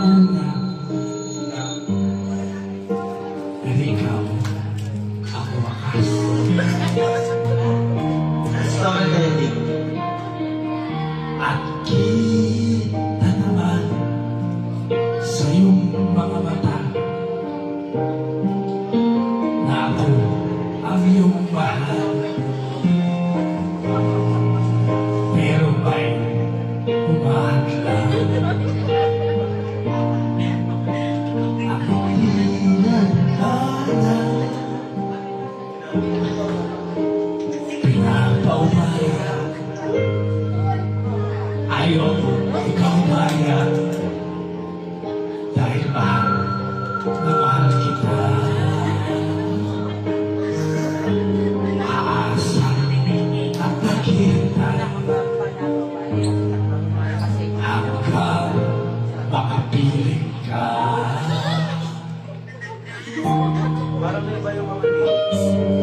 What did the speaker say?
Hallelujah. Pero ikaw, ako wakas. Sama na din. At kita naman sa iyong mga mata na ako ang. Pinapaumaya Ayaw ikaw maya Dahil mahal na mahal kita Aasa at nakita Hanggang makapiling ka Parang may iba yung mga.